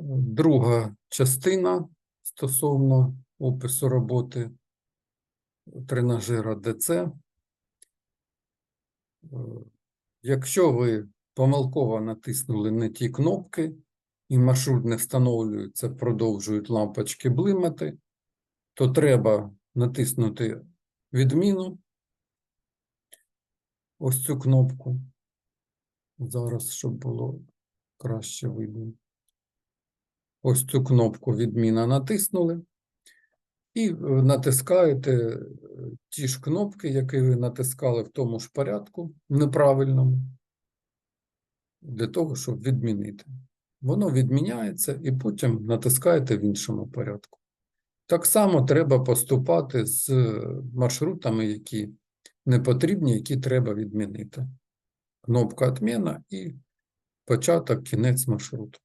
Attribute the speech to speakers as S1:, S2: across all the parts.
S1: Друга частина стосовно опису роботи тренажера ДЦ. Е, Якщо ви помилково натиснули не ті кнопки, і маршрут не встановлюється, продовжують лампочки блимати, то треба натиснути відміну. Ось цю кнопку. Зараз, щоб було краще видно. Ось цю кнопку відміна натиснули. І е, натискаєте е, ті ж кнопки, які ви натискали в тому ж порядку, неправильному, для того, щоб відмінити. Воно відміняється і потім натискаєте в іншому порядку. Так само треба поступати з маршрутами, які не потрібні, які треба відмінити. Кнопка «Отміна» і початок, кінець маршруту.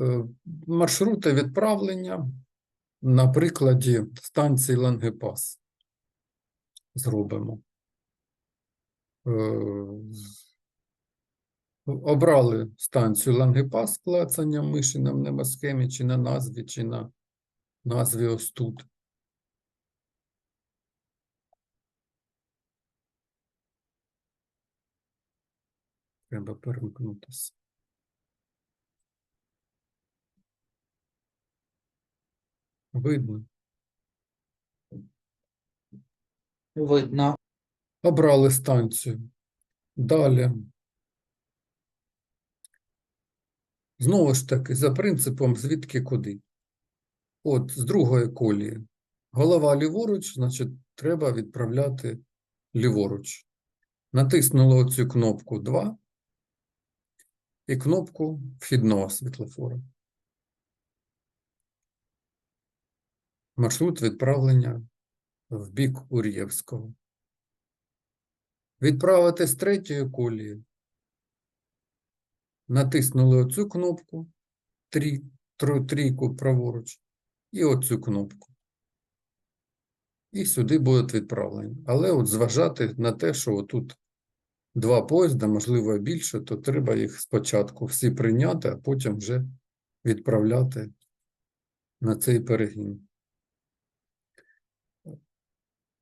S1: Е, Маршрути відправлення на прикладі станції Лангепас зробимо. Е, Обрали станцію Лангепас клацанням миші на мнемосхемі, чи на назві, чи на назві ось тут. Треба перемкнутися. Видно.
S2: Видно.
S1: Обрали станцію. Далі. Знову ж таки, за принципом звідки куди. От з другої колії. Голова ліворуч, значить, треба відправляти ліворуч. Натиснули оцю кнопку 2 і кнопку вхідного світлофора. Маршрут відправлення в бік Ур'євського. Відправити з третьої колії. Натиснули оцю кнопку, трі, тро- трійку праворуч, і оцю кнопку. І сюди будуть відправлені. Але от зважати на те, що отут два поїзда, можливо, більше, то треба їх спочатку всі прийняти, а потім вже відправляти на цей перегін.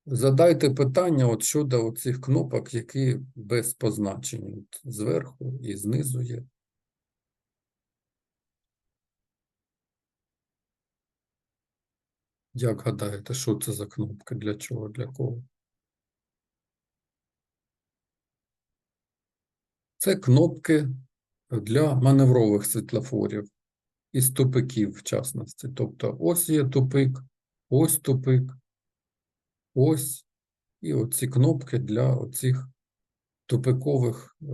S1: Задайте питання от щодо цих кнопок, які без позначення. От зверху і знизу є. Як гадаєте, що це за кнопки? Для чого? Для кого? Це кнопки для маневрових світлофорів із тупиків, в частності. Тобто ось є тупик, ось тупик, ось і оці кнопки для оцих тупикових е,